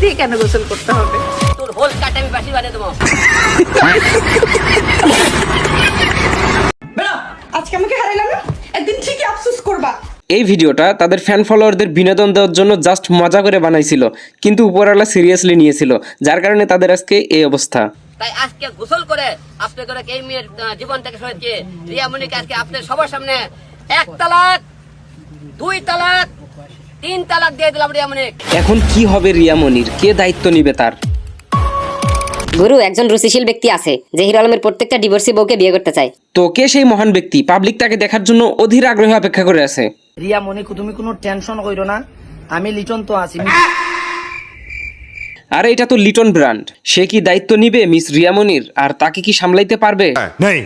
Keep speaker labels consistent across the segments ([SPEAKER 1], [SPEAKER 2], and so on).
[SPEAKER 1] দিয়ে কেন গোসল করতে হবে?
[SPEAKER 2] তোর হোল কাটে আমি বাসি বানিয়ে দেবো।
[SPEAKER 1] আজকে আমাকে হারাইলা না? একদিন ঠিকই আফসোস করবা।
[SPEAKER 3] এই ভিডিওটা তাদের ফ্যান ফলোয়ারদের বিনোদন দেওয়ার জন্য জাস্ট মজা করে বানাইছিল কিন্তু উপরওয়ালা সিরিয়াসলি নিয়েছিল যার কারণে তাদের আজকে এই অবস্থা।
[SPEAKER 2] তাই আজকে গোসল করে আপনি করে এই মেয়ের জীবন থেকে সরেছে রিয়ামণিকে আজকে আপনার সবার সামনে এক তালাক দুই তালাক তিন তালাক দিয়ে দিলাম রিয়ামণিক
[SPEAKER 3] এখন কি হবে রিয়ামনির কে দায়িত্ব নিবে তার?
[SPEAKER 4] গুরু একজন রুচিশীল ব্যক্তি আছে যে হিরো আলমের প্রত্যেকটা ডিভোর্সি বউকে বিয়ে করতে চায়।
[SPEAKER 3] তো কে সেই মহান ব্যক্তি? পাবলিক তাকে দেখার জন্য অধীর আগ্রহে অপেক্ষা করে আছে।
[SPEAKER 5] রিয়া মনিকু তুমি কোনো টেনশন কইরো না। আমি লিটন তো আছি
[SPEAKER 3] আর এটা তো লিটন ব্র্যান্ড। সে কি দায়িত্ব নিবে মিস রিয়ামনির আর তাকে কি সামলাইতে পারবে?
[SPEAKER 6] नहीं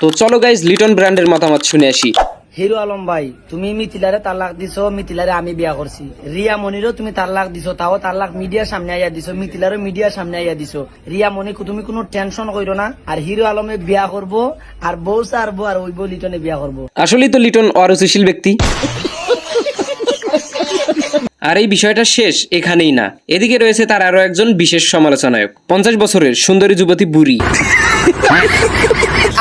[SPEAKER 3] তো চলো গাইজ লিটন ব্র্যান্ডের মতামত শুনে আসি।
[SPEAKER 5] হিরো আলম ভাই, তুমি মিথিলারে তালাক দিছো, মিথিলারে আমি বিয়া করছি। রিয়া মনিরও তুমি তালাক দিছো, তাও তালাক মিডিয়ার সামনে আইয়া দিছো, মিথিলারও মিডিয়ার সামনে আইয়া দিছো। রিয়া মনিকু তুমি কোনো টেনশন কইরো না, আর হিরো আলমে বিয়া করব, আর বউ সারবো, আর ওই বউ লিটনে বিয়া করব।
[SPEAKER 3] আসলেই তো লিটন অরুচিশীল ব্যক্তি। আর এই বিষয়টা শেষ এখানেই না। এদিকে রয়েছে তার আরও একজন বিশেষ সমালোচনায়ক, পঞ্চাশ বছরের সুন্দরী যুবতী বুড়ি।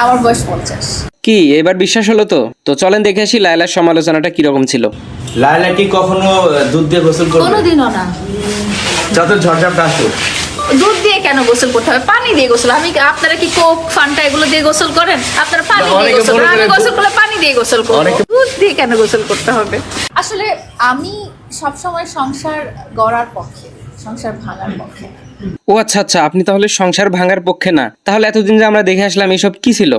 [SPEAKER 1] আমার বয়স পঞ্চাশ।
[SPEAKER 3] কি এবার বিশ্বাস হলো তো? তো চলেন দেখে আসি লায়লার সমালোচনাটা কীরকম ছিল।
[SPEAKER 7] লায়লা কি কখনো দুধ দিয়ে গোসল করবে?
[SPEAKER 1] কোনোদিনও না।
[SPEAKER 7] যত ঝড়ঝাপটা আসুক।
[SPEAKER 1] দুধ দিয়ে কেন গোসল করতে হবে? পানি দিয়ে গোসল। আমি আপনারা কি কোক ফান্টা এগুলো দিয়ে গোসল করেন? আপনারা পানি দিয়ে গোসল করেন। আমি
[SPEAKER 7] করে
[SPEAKER 1] গোসল করলে পানি দিয়ে গোসল করব। দুধ দিয়ে কেন গোসল করতে হবে?
[SPEAKER 8] আসলে আমি সবসময় সংসার গড়ার পক্ষে। সংসার ভাঙার পক্ষে।
[SPEAKER 3] ও আচ্ছা আচ্ছা আপনি তাহলে সংসার ভাঙার পক্ষে না। তাহলে এতদিন যে আমরা দেখে আসলাম এসব কি ছিল?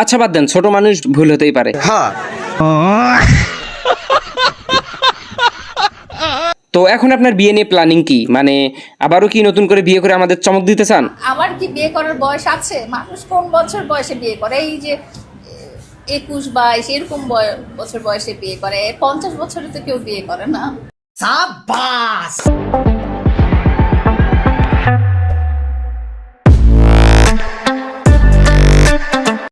[SPEAKER 3] আচ্ছা বাদ দেন ছোট মানুষ ভুল হতেই পারে। তো এখন আপনার বিয়ে নিয়ে প্ল্যানিং কি? মানে আবারও কি নতুন করে বিয়ে করে আমাদের চমক দিতে চান?
[SPEAKER 8] আমার কি বিয়ে করার বয়স আছে? মানুষ কোন বছর বয়সে বিয়ে করে? এই যে একুশ বাইশ এরকম বছর বয়সে বিয়ে করে। পঞ্চাশ বছরে তো কেউ বিয়ে করে না।